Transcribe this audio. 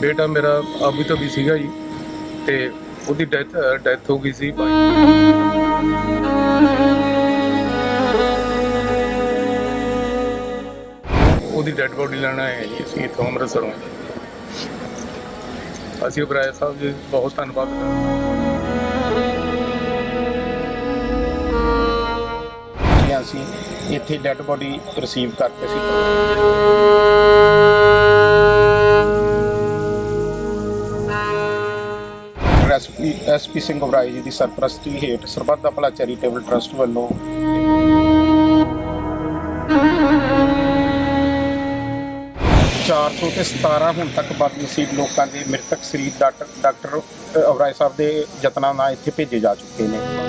ਬੇਟਾ ਮੇਰਾ ਅਭੀ ਤੋਂ ਵੀ ਸੀਗਾ ਜੀ ਤੇ ਉਹਦੀ ਡੈਥ ਡੈਥ ਹੋ ਗਈ ਸੀ। ਬਾਈ ਉਹਦੀ ਡੈੱਡ ਬੋਡੀ ਲੈਣ ਆਏ ਹਾਂ ਜੀ ਅਸੀਂ ਇੱਥੋਂ ਅੰਮ੍ਰਿਤਸਰੋਂ। ਅਸੀਂ ਉਬਰਾਏ ਸਾਹਿਬ ਜੀ, ਬਹੁਤ ਧੰਨਵਾਦ ਕਰਦੇ ਜੀ ਅਸੀਂ ਇੱਥੇ ਡੈੱਡ ਬੋਡੀ ਰਿਸੀਵ ਕਰਕੇ ਸੀ। ਐਸਪੀ ਐਸਪੀ ਸਿੰਘ ਉਬਰਾਏ ਜੀ ਦੀ ਸਰਪ੍ਰਸਤੀ ਹੇਠ ਸਰਬੱਤ ਦਾ ਭਲਾ ਚੈਰੀਟੇਬਲ ਟਰਸਟ ਵੱਲੋਂ ਚਾਰ ਸੌ ਤੇ 17 ਹੁਣ ਤੱਕ ਬਦਨਸੀਬ ਲੋਕਾਂ ਦੇ ਮ੍ਰਿਤਕ ਸਰੀਰ ਡਾਕਟਰ ਡਾਕਟਰ ਉਬਰਾਏ ਸਾਹਿਬ ਦੇ ਯਤਨਾਂ ਨਾਲ ਇੱਥੇ ਭੇਜੇ ਜਾ ਚੁੱਕੇ ਨੇ।